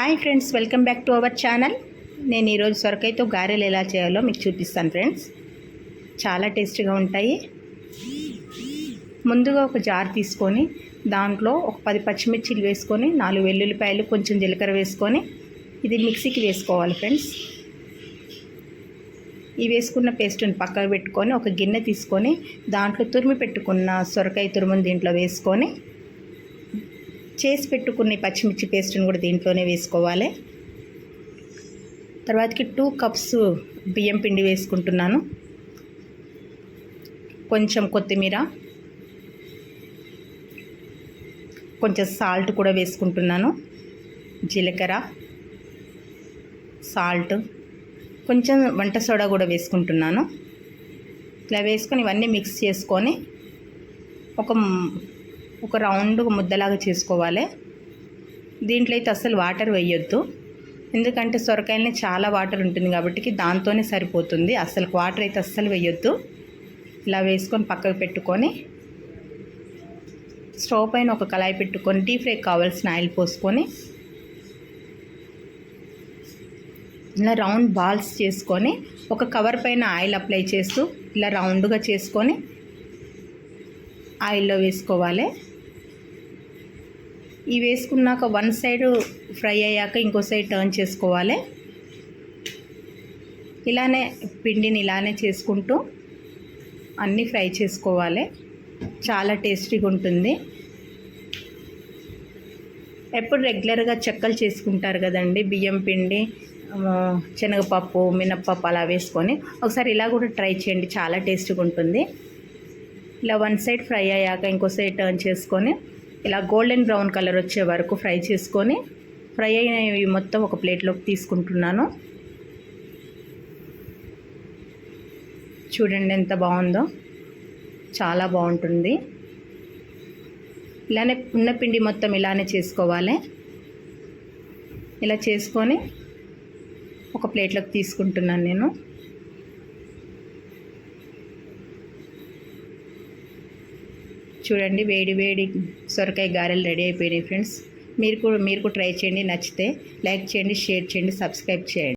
Hi friends welcome back to our channel. నేను ఈరోజు సొరకాయతో గారెలు ఎలా చేయాలో మీకు చూపిస్తాను ఫ్రెండ్స్. చాలా టేస్టీగా ఉంటాయి. ముందుగా ఒక జార్ తీసుకొని దాంట్లో ఒక పది పచ్చిమిర్చిలు వేసుకొని నాలుగు వెల్లుల్లిపాయలు కొంచెం జీలకర్ర వేసుకొని ఇది మిక్సీకి వేసుకోవాలి ఫ్రెండ్స్. ఈ వేసుకున్న పేస్ట్ని పక్కకు పెట్టుకొని ఒక గిన్నె తీసుకొని దాంట్లో తురిమి పెట్టుకున్న సొరకాయ తురుముని దీంట్లో వేసుకొని చేసి పెట్టుకున్న పచ్చిమిర్చి పేస్ట్ని కూడా దీంట్లోనే వేసుకోవాలి. తర్వాతకి టూ కప్స్ బియ్యం పిండి వేసుకుంటున్నాను. కొంచెం కొత్తిమీర. కొంచెం సాల్ట్ కూడా వేసుకుంటున్నాను. జీలకర్ర. సాల్ట్. కొంచెం వంట సోడా కూడా వేసుకుంటున్నాను. ఇలా వేసుకొని ఇవన్నీ మిక్స్ చేసుకొని ఒక ఒక రౌండ్ ముద్దలాగా చేసుకోవాలి. దీంట్లో అయితే అస్సలు వాటర్ వేయొద్దు. ఎందుకంటే సొరకాయలని చాలా వాటర్ ఉంటుంది కాబట్టి దాంతోనే సరిపోతుంది. అసలు వాటర్ అయితే అస్సలు వేయొద్దు. ఇలా వేసుకొని పక్కకు పెట్టుకొని స్టవ్ పైన ఒక కళాయి పెట్టుకొని డీప్ ఫ్రై కావాల్సిన ఆయిల్ పోసుకొని ఇలా రౌండ్ బాల్స్ చేసుకొని ఒక కవర్ పైన ఆయిల్ అప్లై చేస్తూ ఇలా రౌండ్గా చేసుకొని ఆయిల్లో వేసుకోవాలి. ఇవి వేసుకున్నాక వన్ సైడ్ ఫ్రై అయ్యాక ఇంకో సైడ్ టర్న్ చేసుకోవాలి. ఇలానే పిండిని ఇలానే చేసుకుంటూ అన్నీ ఫ్రై చేసుకోవాలి. చాలా టేస్టీగా ఉంటుంది. ఎప్పుడు రెగ్యులర్గా చెక్కలు చేసుకుంటారు కదండి బియ్యం పిండి శనగపప్పు మినప్పప్పు అలా వేసుకొని ఒకసారి ఇలా కూడా ట్రై చేయండి చాలా టేస్టీగా ఉంటుంది. ఇలా వన్ సైడ్ ఫ్రై అయ్యాక ఇంకో సైడ్ టర్న్ చేసుకొని ఇలా గోల్డెన్ బ్రౌన్ కలర్ వచ్చే వరకు ఫ్రై చేసుకొని ఫ్రై అయినవి మొత్తం ఒక ప్లేట్లోకి తీసుకుంటున్నాను. చూడండి ఎంత బాగుందో. చాలా బాగుంటుంది. ఇలానే ఉన్న పిండి మొత్తం ఇలానే చేసుకోవాలి. ఇలా చేసుకొని ఒక ప్లేట్లోకి తీసుకుంటున్నాను నేను. చూడండి వేడి వేడి సొరకాయ గారెలు రెడీ అయిపోయినాయి ఫ్రెండ్స్. మీరు కూడా మీరు కూడా ట్రై చేయండి నచ్చితే లైక్ చేయండి షేర్ చేయండి సబ్స్క్రైబ్ చేయండి.